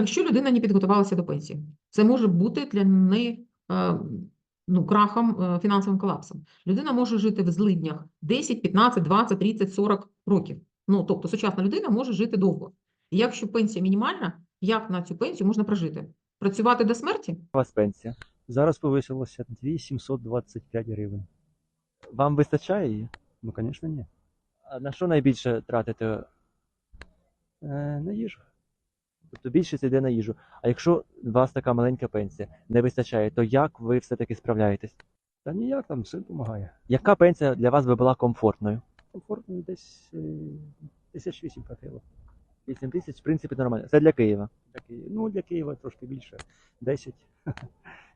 Якщо людина не підготувалася до пенсії, це може бути для неї е, ну, крахом, е, фінансовим колапсом. Людина може жити в злиднях 10, 15, 20, 30, 40 років. Ну, тобто сучасна людина може жити довго. І якщо пенсія мінімальна, як на цю пенсію можна прожити? Працювати до смерті? У вас пенсія. Зараз повисилося 2725 гривень. Вам вистачає її? Ну, звісно, ні. А на що найбільше тратите? Е, на їжу. Тобто більшість йде на їжу. А якщо у вас така маленька пенсія не вистачає, то як ви все-таки справляєтесь? Та ніяк там син допомагає. Яка пенсія для вас би була комфортною? Комфортною десь е, тисяч вісім хватило. 8 тисяч, в принципі, нормально. Це для Києва. Для Києва. Ну, для Києва трошки більше. 10.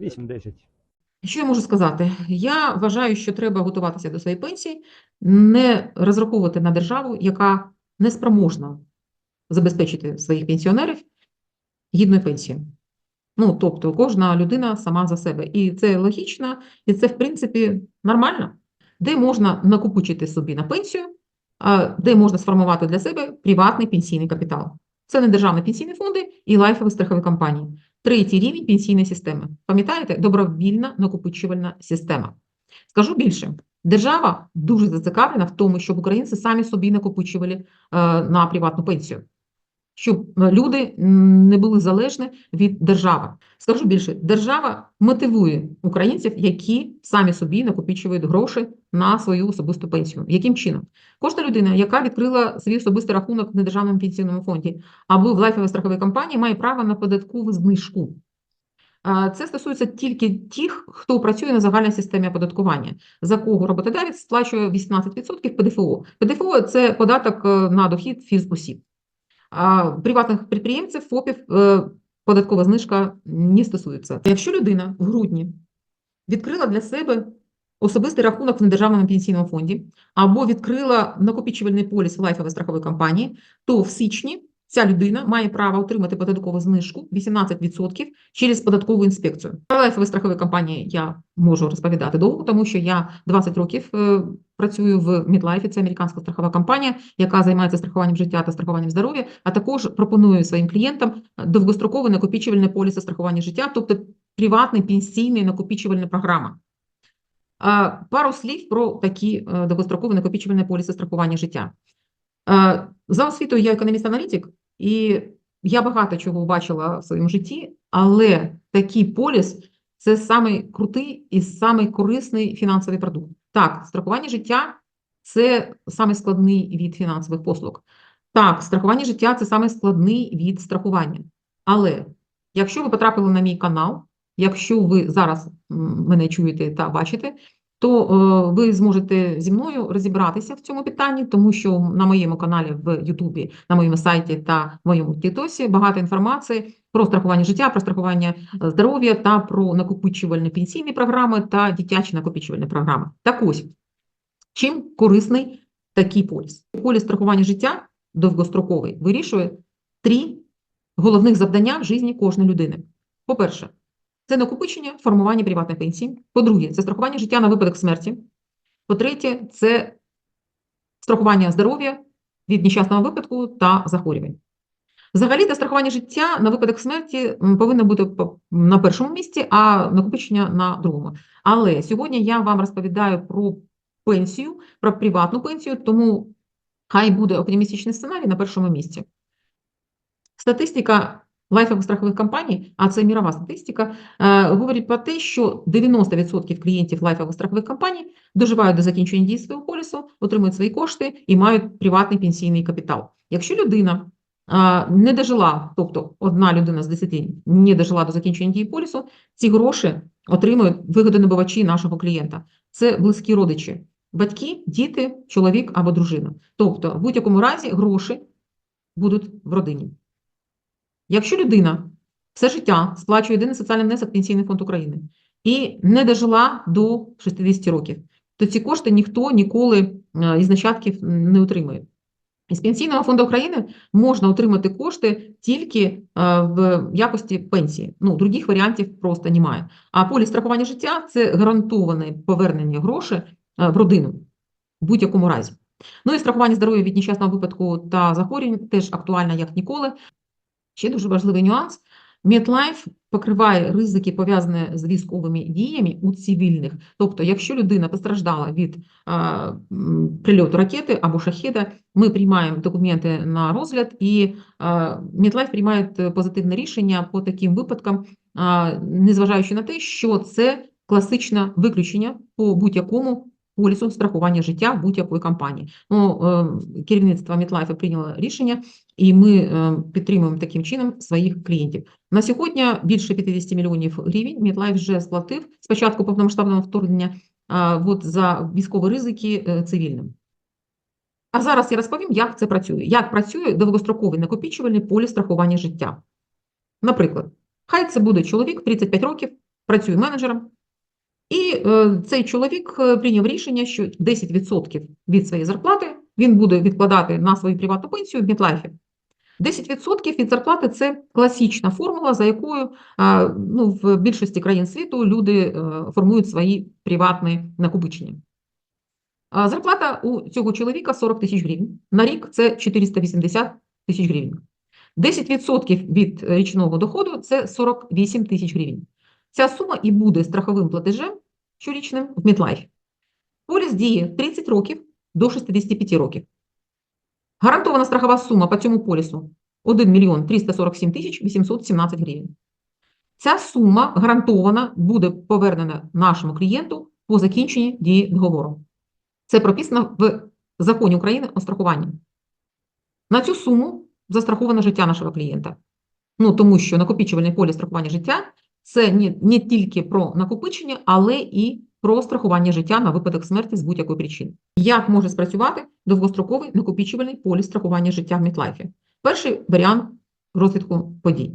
8-10. Що я можу сказати? Я вважаю, що треба готуватися до своєї пенсії, не розраховувати на державу, яка не спроможна забезпечити своїх пенсіонерів гідною пенсією. Ну, тобто, кожна людина сама за себе. І це логічно, і це, в принципі, нормально. Де можна накопичити собі на пенсію, де можна сформувати для себе приватний пенсійний капітал. Це не державні пенсійні фонди і лайфові страхові компанії. Третій рівень пенсійної системи. Пам'ятаєте, добровільна накопичувальна система. Скажу більше, держава дуже зацікавлена в тому, щоб українці самі собі накопичували е, на приватну пенсію, щоб е, люди не були залежні від держави. Скажу більше, держава мотивує українців, які самі собі накопичують гроші на свою особисту пенсію. Яким чином? Кожна людина, яка відкрила свій особистий рахунок в недержавному пенсійному фонді або в лайфовій страховій компанії, має право на податкову знижку. Це стосується тільки тих, хто працює на загальній системі оподаткування, за кого роботодавець сплачує 18% ПДФО. ПДФО – це податок е, на дохід фізосіб. Приватних підприємців, ФОПів е, податкова знижка не стосується. Якщо людина в грудні відкрила для себе особистий рахунок в недержавному пенсійному фонді або відкрила накопичувальний поліс в лайфовій страховій компанії, то в січні ця людина має право отримати податкову знижку 18% через податкову інспекцію. Про страхові компанії я можу розповідати довго, тому що я 20 років е, працюю в Мідлайфі, це американська страхова компанія, яка займається страхуванням життя та страхуванням здоров'я, а також пропоную своїм клієнтам довгострокове накопичувальне поліси страхування життя, тобто приватний пенсійний накопичувальна програма. Пару слів про такі е, довгострокові накопичувальні поліси страхування життя. Е, За освітою я економіст-аналітик, і я багато чого бачила в своєму житті, але такий поліс це самий крутий і самий корисний фінансовий продукт. Так, страхування життя це самий складний від фінансових послуг. Так, страхування життя це самий складний від страхування. Але якщо ви потрапили на мій канал, якщо ви зараз мене чуєте та бачите, то е, ви зможете зі мною розібратися в цьому питанні, тому що на моєму каналі в Ютубі, на моєму сайті та моєму Тітосі багато інформації про страхування життя, про страхування е, здоров'я та про накопичувальні пенсійні програми та дитячі накопичувальні програми. Так ось, чим корисний такий поліс? Поліс страхування життя довгостроковий вирішує три головних завдання в житті кожної людини. По-перше, це накопичення, формування приватної пенсії. По-друге, це страхування життя на випадок смерті. По-третє, це страхування здоров'я від нещасного випадку та захворювань. Взагалі, та страхування життя на випадок смерті повинно бути на першому місці, а накопичення на другому. Але сьогодні я вам розповідаю про пенсію, про приватну пенсію, тому хай буде оптимістичний сценарій на першому місці. Статистика лайфових страхових компаній, а це мірова статистика, е, говорить про те, що 90% клієнтів лайфових страхових компаній доживають до закінчення дії свого полісу, отримують свої кошти і мають приватний пенсійний капітал. Якщо людина е, не дожила, тобто одна людина з 10 не дожила до закінчення дії полісу, ці гроші отримують вигодонабувачі нашого клієнта. Це близькі родичі, батьки, діти, чоловік або дружина. Тобто, в будь-якому разі гроші будуть в родині. Якщо людина все життя сплачує єдиний соціальний внесок Пенсійний фонд України і не дожила до 60 років, то ці кошти ніхто ніколи е, із нащадків не отримує. Із Пенсійного фонду України можна отримати кошти тільки е, в якості пенсії. Ну, других варіантів просто немає. А поліс страхування життя це гарантоване повернення грошей е, в родину в будь-якому разі. Ну і страхування здоров'я від нещасного випадку та захворювань теж актуальне як ніколи. Ще дуже важливий нюанс. MetLife покриває ризики, пов'язані з військовими діями у цивільних. Тобто, якщо людина постраждала від а, прильоту ракети або шахеда, ми приймаємо документи на розгляд, і а, MetLife приймає е, позитивне рішення по таким випадкам, а, незважаючи на те, що це класичне виключення по будь-якому полісу страхування життя будь-якої компанії. Ну, е, керівництво MetLife прийняло рішення, і ми е, підтримуємо таким чином своїх клієнтів. На сьогодні більше 50 мільйонів гривень MetLife вже сплатив з початку повномасштабного вторгнення а, от за військові ризики е, цивільним. А зараз я розповім, як це працює. Як працює довгостроковий накопичувальний поліс страхування життя. Наприклад, хай це буде чоловік 35 років, працює менеджером, і е, цей чоловік е, прийняв рішення, що 10% від своєї зарплати він буде відкладати на свою приватну пенсію в Мітлайфі. 10% від зарплати це класична формула, за якою ну, в більшості країн світу люди е, формують свої приватні накопичення. Зарплата у цього чоловіка 40 тисяч гривень. На рік це 480 тисяч гривень. 10% від річного доходу це 48 тисяч гривень. Ця сума і буде страховим платежем щорічним в Мітлайфі. Поліс діє 30 років до 65 років. Гарантована страхова сума по цьому полісу 1 мільйон 347 тисяч 817 гривень. Ця сума гарантована буде повернена нашому клієнту по закінченні дії договору. Це прописано в законі України о страхуванні. На цю суму застраховане життя нашого клієнта. Ну, тому що накопичувальний поліс страхування життя це не, не тільки про накопичення, але і про страхування життя на випадок смерті з будь-якої причини. Як може спрацювати довгостроковий накопичувальний поліс страхування життя в Мітлайфі? Перший варіант розвитку подій.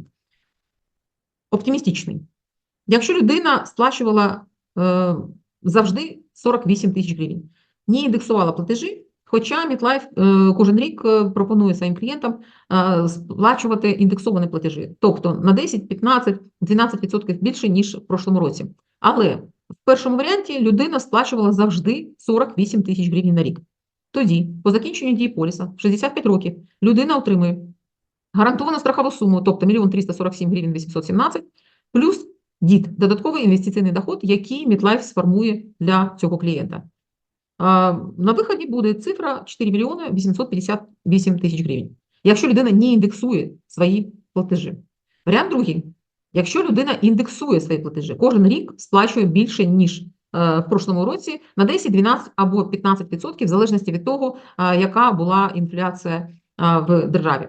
Оптимістичний. Якщо людина сплачувала е, завжди 48 тисяч гривень, не індексувала платежі, хоча Мітлайф е, кожен рік е, пропонує своїм клієнтам е, сплачувати індексовані платежі, тобто на 10, 15, 12% більше, ніж в прошлому році. Але в першому варіанті людина сплачувала завжди 48 тисяч гривень на рік. Тоді, по закінченню дії поліса, в 65 років, людина отримує гарантовану страхову суму, тобто 1 347 гривень 817, плюс ДІД, додатковий інвестиційний доход, який Мітлайф сформує для цього клієнта. На виході буде цифра 4 мільйони 858 тисяч гривень, якщо людина не індексує свої платежі. Варіант другий. Якщо людина індексує свої платежі, кожен рік сплачує більше, ніж е, в прошлому році, на 10, 12 або 15%, в залежності від того, е, яка була інфляція е, в державі.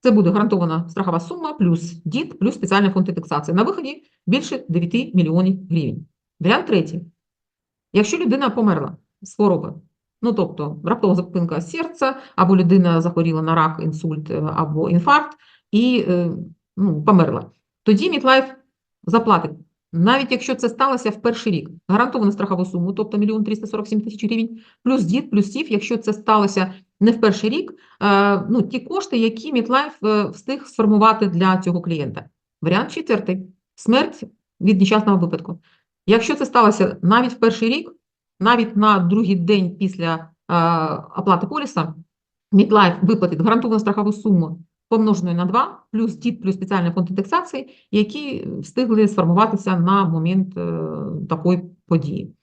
Це буде гарантована страхова сума, плюс ДІД, плюс спеціальний фонд індексації. На виході більше 9 мільйонів гривень. Варіант третій. Якщо людина померла з хвороби, ну тобто раптова зупинка серця, або людина захворіла на рак, інсульт е, або інфаркт і е, ну, померла, тоді Мітлайф заплатить, навіть якщо це сталося в перший рік, гарантовану страхову суму, тобто 1 347 тисяч гривень, плюс ДІД, плюс СІФ, якщо це сталося не в перший рік, е, ну, ті кошти, які Мітлайф встиг сформувати для цього клієнта. Варіант четвертий – смерть від нещасного випадку. Якщо це сталося навіть в перший рік, навіть на другий день після е, оплати поліса, Мітлайф виплатить гарантовану страхову суму помноженою на 2, плюс ДІД, плюс спеціальний фонд індексації, які встигли сформуватися на момент е, такої події.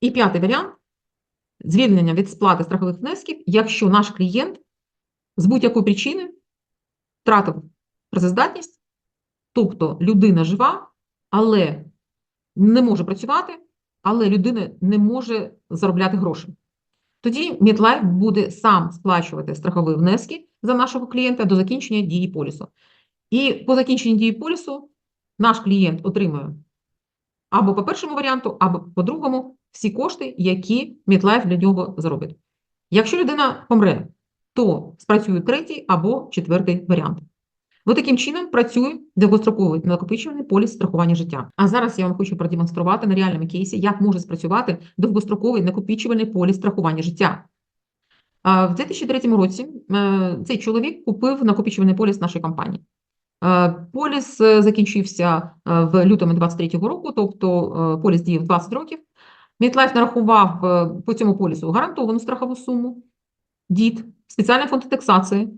І п'ятий варіант – звільнення від сплати страхових внесків, якщо наш клієнт з будь-якої причини втратив працездатність, тобто людина жива, але не може працювати, але людина не може заробляти гроші. Тоді Мітлайф буде сам сплачувати страхові внески за нашого клієнта до закінчення дії полісу. І по закінченні дії полісу наш клієнт отримує або по першому варіанту, або по другому всі кошти, які Мітлайф для нього заробить. Якщо людина помре, то спрацює третій або четвертий варіант. Ось таким чином працює довгостроковий накопичувальний поліс страхування життя. А зараз я вам хочу продемонструвати на реальному кейсі, як може спрацювати довгостроковий накопичувальний поліс страхування життя. В 2003 році е, цей чоловік купив накопичувальний поліс нашої компанії. Е, Поліс е, закінчився в лютому 23 року, тобто поліс діяв 20 років. Мітлайф нарахував по цьому полісу гарантовану страхову суму, ДІД, спеціальний фонд індексації,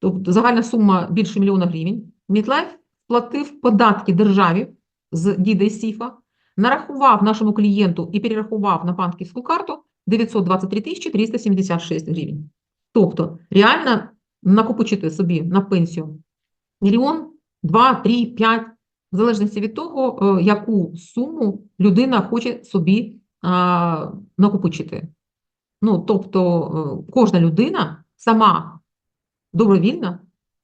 тобто загальна сума більше мільйона гривень. Мітлайф сплатив податки державі з діда сіфа, нарахував нашому клієнту і перерахував на банківську карту 923 тисячі 376 гривень. Тобто реально накопичити собі на пенсію мільйон, два, три, п'ять, в залежності від того, е, яку суму людина хоче собі накопичити. Ну, тобто, е, кожна людина сама добровільно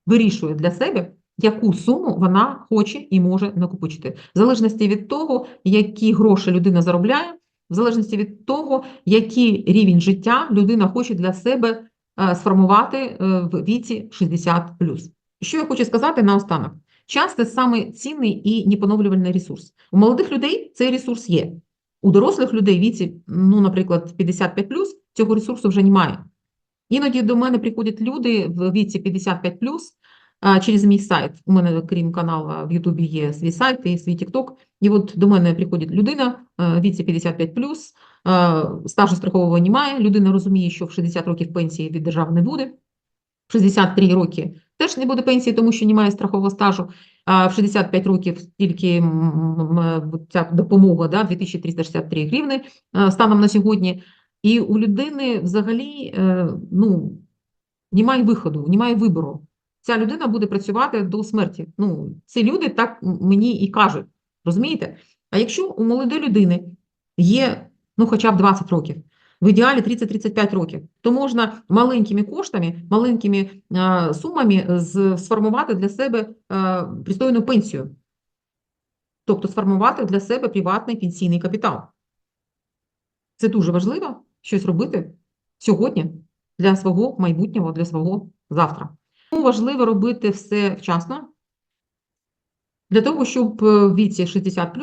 вирішує для себе, яку суму вона хоче і може накопичити. В залежності від того, які гроші людина заробляє, в залежності від того, який рівень життя людина хоче для себе е, сформувати е, в віці 60+. Що я хочу сказати наостанок? Час – це саме цінний і непоновлювальний ресурс. У молодих людей цей ресурс є. У дорослих людей віці, ну, наприклад, 55+, цього ресурсу вже немає. Іноді до мене приходять люди в віці 55+, а, через мій сайт. У мене, крім каналу в Ютубі, є свій сайт і свій TikTok. І от до мене приходить людина в віці 55+, е, стажу страхового немає, людина розуміє, що в 60 років пенсії від держави не буде, в 63 роки теж не буде пенсії, тому що немає страхового стажу, а в 65 років тільки ця допомога, да, 2363 гривни станом на сьогодні. І у людини взагалі е, ну, немає виходу, немає вибору. Ця людина буде працювати до смерті. Ну, ці люди так мені і кажуть, розумієте? А якщо у молодої людини є ну, хоча б 20 років, в ідеалі 30-35 років, то можна маленькими коштами, маленькими е, сумами сформувати для себе е, пристойну пенсію. Тобто сформувати для себе приватний пенсійний капітал. Це дуже важливо щось робити сьогодні для свого майбутнього, для свого завтра. Тому важливо робити все вчасно для того, щоб е, в віці 60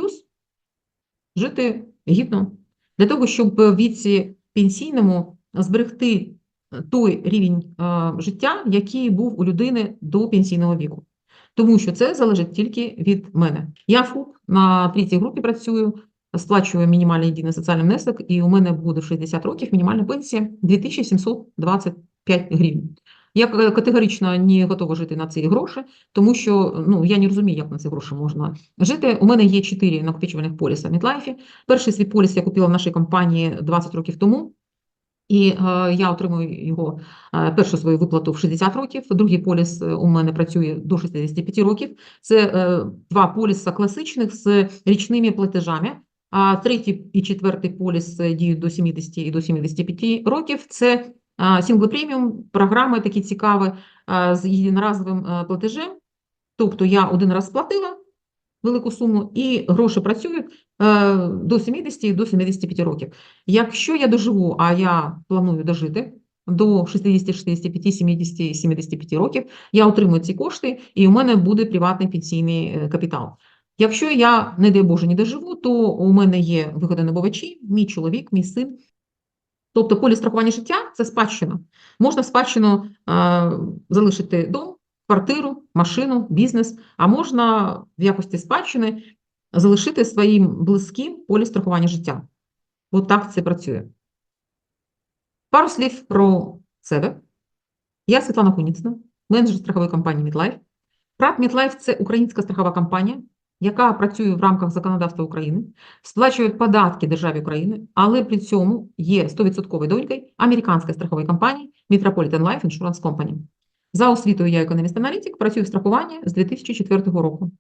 жити гідно, для того, щоб в віці пенсійному зберегти е, той рівень е, життя, який був у людини до пенсійного віку. Тому що це залежить тільки від мене. Я ФУП на третій групі працюю, сплачую мінімальний єдиний соціальний внесок, і у мене буде в 60 років мінімальна пенсія 2725 гривень. Я категорично не готова жити на ці гроші, тому що ну, я не розумію, як на ці гроші можна жити. У мене є чотири накопичувальних поліса в Мітлайфі. Перший свій поліс я купила в нашій компанії 20 років тому. І е, я отримую його е, першу свою виплату в 60 років. Другий поліс у мене працює до 65 років. Це е, два поліса класичних з річними платежами. А третій і четвертий поліс е, діють до 70 і до 75 років. Це сінгл преміум програми такі цікаві з єдиноразовим е, платежем. Тобто я один раз сплатила велику суму, і гроші працюють е, до 70 і до 75 років. Якщо я доживу, а я планую дожити до 60, 65, 70 і 75 років, я отримую ці кошти, і у мене буде приватний пенсійний капітал. Якщо я, не дай Боже, не доживу, то у мене є виходонабувачі, мій чоловік, мій син. Тобто поліс страхування життя – це спадщина. Можна спадщину е, залишити дом, квартиру, машину, бізнес, а можна в якості спадщини залишити своїм близьким поліс страхування життя. От так це працює. Пару слів про себе. Я Світлана Куніцина, менеджер страхової компанії MidLife. ПРАТ MidLife – це українська страхова компанія, яка працює в рамках законодавства України, сплачує податки державі України, але при цьому є 100% донькою американської страхової компанії Metropolitan Life Insurance Company. За освітою я економіст-аналітик, працюю в страхуванні з 2004 року.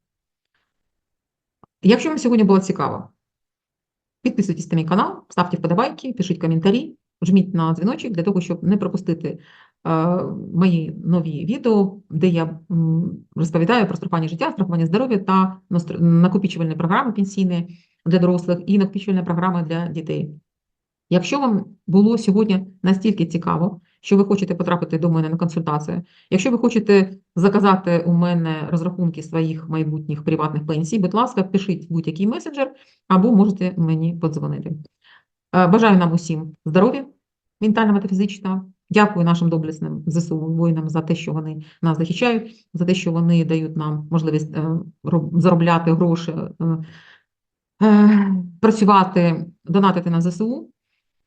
Якщо вам сьогодні було цікаво, підписуйтесь на мій канал, ставте вподобайки, пишіть коментарі, жміть на дзвіночок для того, щоб не пропустити мої нові відео, де я розповідаю про страхування життя, страхування здоров'я та накопичувальні програми пенсійні для дорослих і накопичувальні програми для дітей. Якщо вам було сьогодні настільки цікаво, що ви хочете потрапити до мене на консультацію, якщо ви хочете заказати у мене розрахунки своїх майбутніх приватних пенсій, будь ласка, пишіть будь-який месенджер або можете мені подзвонити. Е, Бажаю нам усім здоров'я, ментального та фізичного. Дякую нашим доблесним ЗСУ воїнам за те, що вони нас захищають, за те, що вони дають нам можливість е, заробляти гроші, е, е, працювати, донатити на ЗСУ.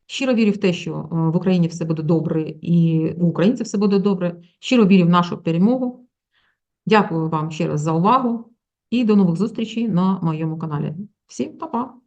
Щиро вірю в те, що в Україні все буде добре і у українців все буде добре. Щиро вірю в нашу перемогу. Дякую вам ще раз за увагу і до нових зустрічей на моєму каналі. Всім па-па!